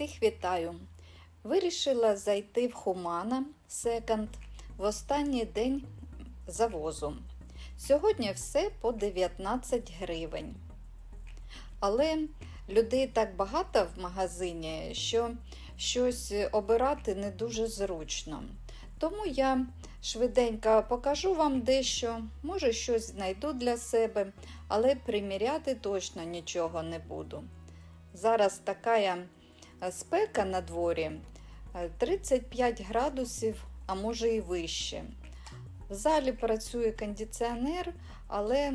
Всіх вітаю! Вирішила зайти в Humana Second в останній день завозу. Сьогодні все по 19 гривень. Але людей так багато в магазині, що щось обирати не дуже зручно. Тому я швиденько покажу вам дещо, може щось знайду для себе, але приміряти точно нічого не буду. Зараз така спека на дворі 35 градусів, а може і вище. В залі працює кондиціонер, але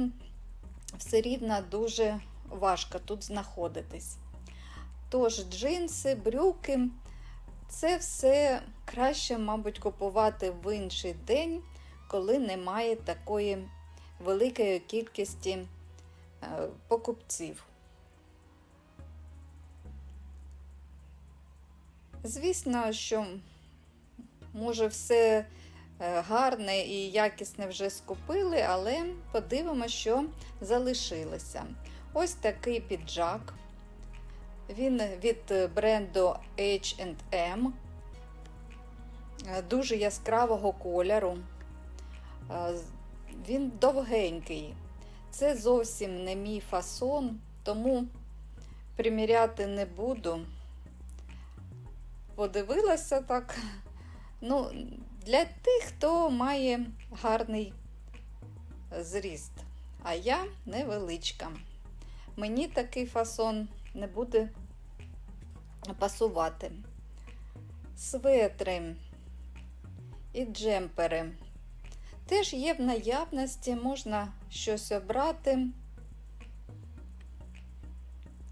все рівно дуже важко тут знаходитись. Тож джинси, брюки це все краще, мабуть, купувати в інший день, коли немає такої великої кількості покупців. Звісно, що може все гарне і якісне вже скупили, але подивимося, що залишилося. Ось такий піджак. Він від бренду H&M, дуже яскравого кольору. Він довгенький. Це зовсім не мій фасон, тому приміряти не буду. Подивилася так. Ну, для тих, хто має гарний зріст, а я невеличка. Мені такий фасон не буде пасувати. Светри і джемпери. Теж є в наявності, можна щось обрати.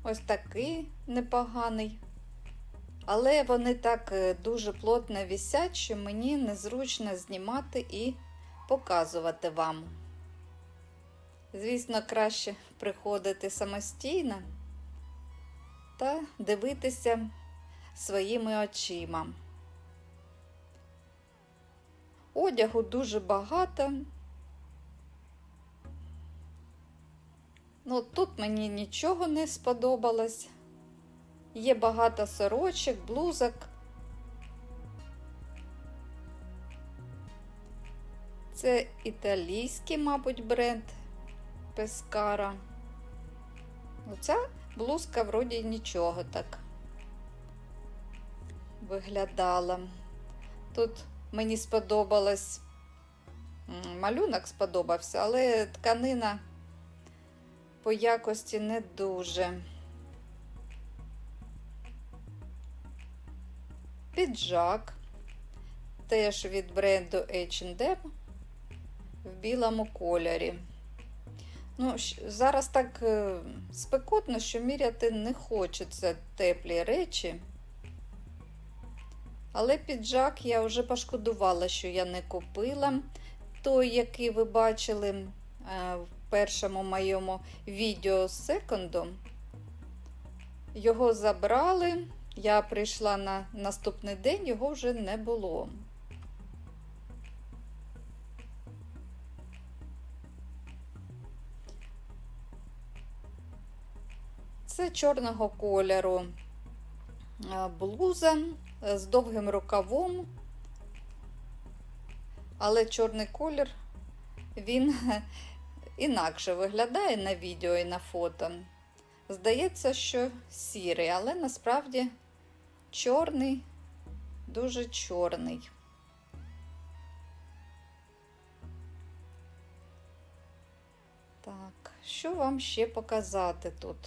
Ось такий непоганий. Але вони так дуже плотно висять, що мені незручно знімати і показувати вам. Звісно, краще приходити самостійно та дивитися своїми очима. Одягу дуже багато. Ну, тут мені нічого не сподобалось. Є багато сорочок, блузок. Це італійський, мабуть, бренд Пескара. Оця блузка вроді нічого так виглядала. Тут мені сподобалось, малюнок сподобався, але тканина по якості не дуже. Піджак, теж від бренду H&M в білому кольорі. Ну, Зараз так е, спекотно, що міряти не хочеться теплі речі. Але піджак я вже пошкодувала, що я не купила той, який ви бачили е, в першому моєму відео з секондом. Його забрали. Я прийшла на наступний день, його вже не було. Це чорного кольору блуза з довгим рукавом, але чорний колір, він інакше виглядає на відео і на фото. Здається, що сірий, але насправді чорний, дуже чорний. Так, що вам ще показати тут?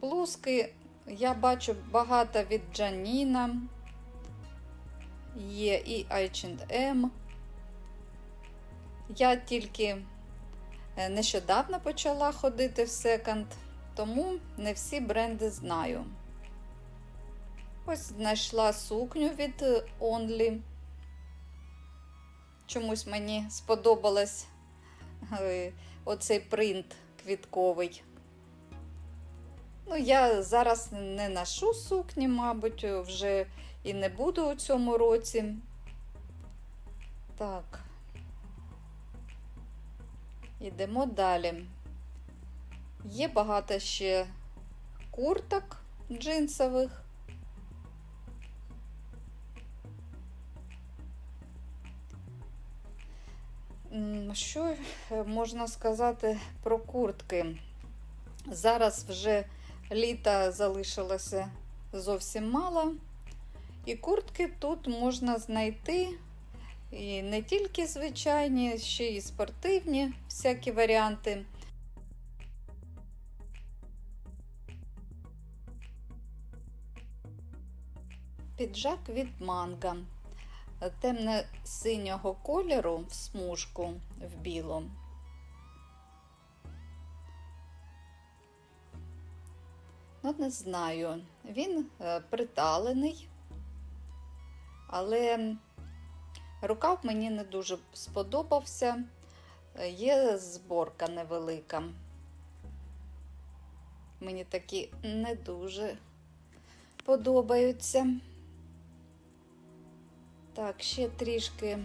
Блузки я бачу багато від Джаніна, є і H&M. Я тільки нещодавно почала ходити в секонд, тому не всі бренди знаю. Ось знайшла сукню від Only. Чомусь мені сподобалось оцей принт квітковий. Ну, я зараз не ношу сукні, мабуть, вже і не буду у цьому році. Так. Йдемо далі. Є багато ще курток джинсових. Що е, можна сказати про куртки? Зараз вже літа залишилося зовсім мало, і куртки тут можна знайти і не тільки звичайні, ще й спортивні всякі варіанти. Піджак від манга темно-синього кольору в смужку в білу. Ну, не знаю, він е, приталений, але рукав мені не дуже сподобався. Е, Є зборка невелика. Мені такі не дуже подобаються. Так, ще трішки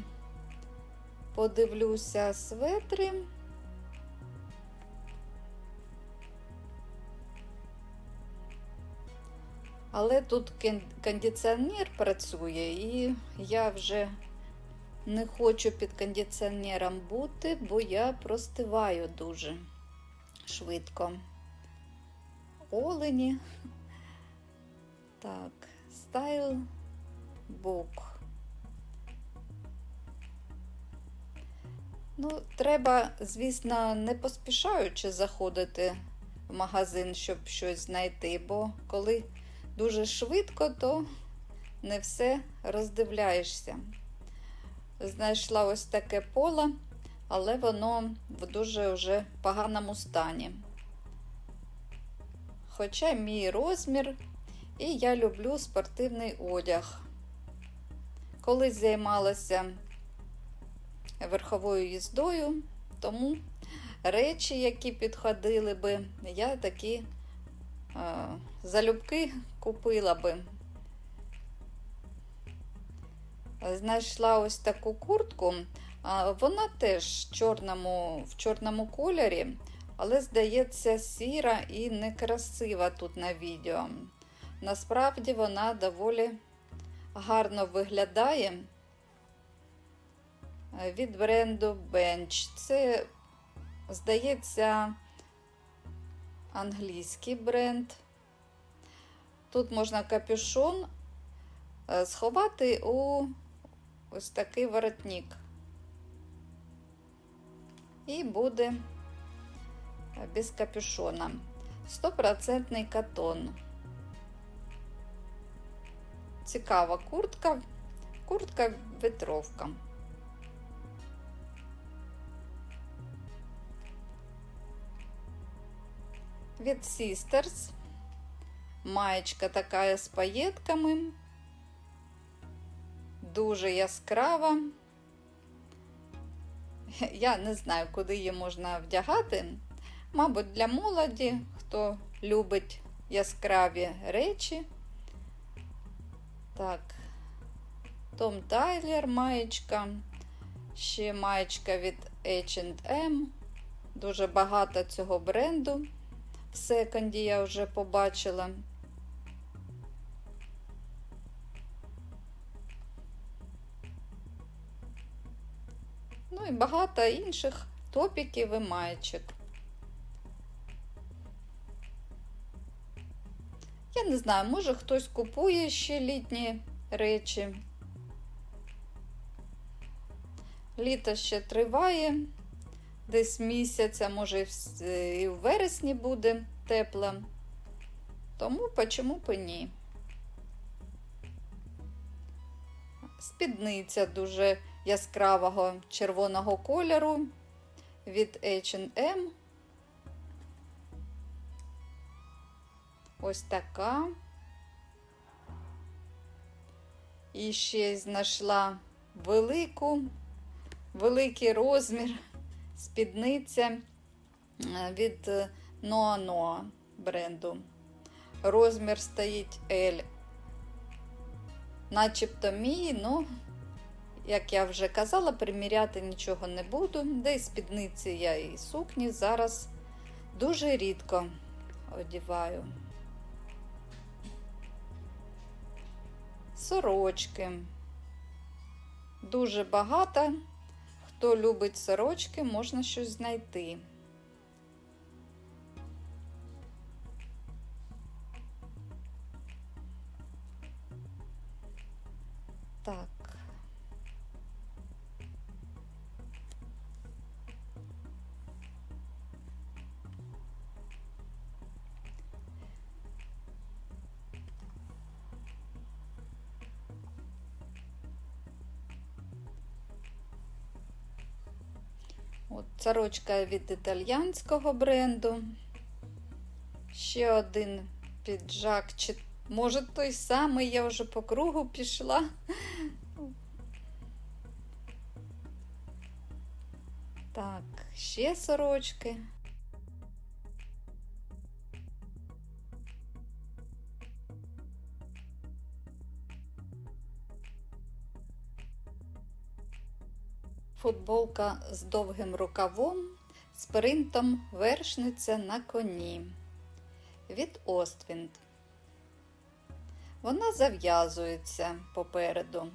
подивлюся светри. Але тут кондиціонер працює, і я вже не хочу під кондиціонером бути, бо я простиваю дуже швидко. Олені. Так, стайл бук. Ну, треба, звісно, не поспішаючи заходити в магазин, щоб щось знайти, бо коли дуже швидко, то не все роздивляєшся. Знайшла ось таке поле, але воно в дуже вже поганому стані. Хоча мій розмір, і я люблю спортивний одяг. Колись займалася верховою їздою, тому речі, які підходили би, я такі е, залюбки купила би. Знайшла ось таку куртку, вона теж в чорному, в чорному кольорі, але, здається, сіра і некрасива тут на відео. Насправді вона доволі гарно виглядає від бренду Bench. Це, здається, англійський бренд. Тут можна капюшон е, сховати у ось такий воротник. І буде без капюшона. Стопроцентний катон. Цікава куртка, куртка ветровка. Від Sisters. Маєчка така з паєтками. Дуже яскрава. Я не знаю, куди її можна вдягати. Мабуть, для молоді, хто любить яскраві речі. Так, Том Тайлер маєчка. Ще маєчка від H&M. Дуже багато цього бренду. В секонді я вже побачила. І багато інших топіків і маєчок. Я не знаю, може хтось купує ще літні речі. Літо ще триває, десь місяця, може і в вересні буде тепло. Тому почому б ні? Спідниця дуже яскравого червоного кольору від H&M. Ось така. І ще знайшла велику, великий розмір спідниця від Noa Noa бренду. Розмір стоїть L. Начебто мій, ну, як я вже казала, приміряти нічого не буду. Де спідниці я і сукні зараз Дуже рідко одіваю. Сорочки. Дуже багато. Хто любить сорочки, можна щось знайти. От сорочка від італьянського бренду. Ще один піджак, чи може той самий, я вже по кругу пішла. Так, ще сорочки. Футболка з довгим рукавом, з принтом вершниця на коні від Оствінд. Вона зав'язується попереду.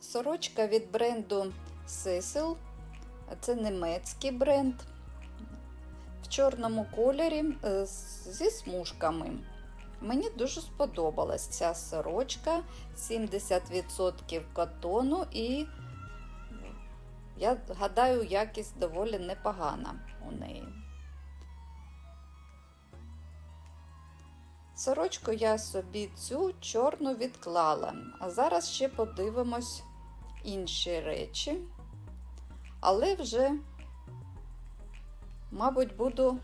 Сорочка від бренду Cecil. Це німецький бренд. В чорному кольорі е, зі смужками. Мені дуже сподобалась ця сорочка 70% катону, і я гадаю, якість доволі непогана у неї. Сорочку я собі цю чорну відклала, а зараз ще подивимось інші речі, але вже, мабуть, буду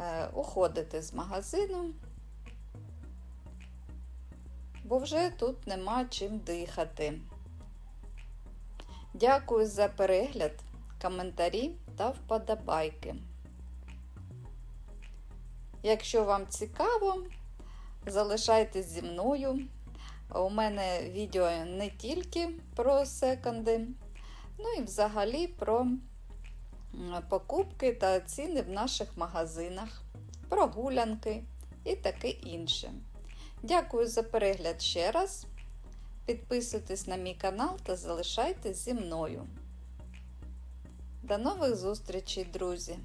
е, уходити з магазину, бо вже тут нема чим дихати. Дякую за перегляд, коментарі та вподобайки. Якщо вам цікаво, залишайтесь зі мною. У мене відео не тільки про секонди, ну і взагалі про покупки та ціни в наших магазинах, прогулянки і таке інше. Дякую за перегляд ще раз. Підписуйтесь на мій канал та залишайтесь зі мною. До нових зустрічей, друзі!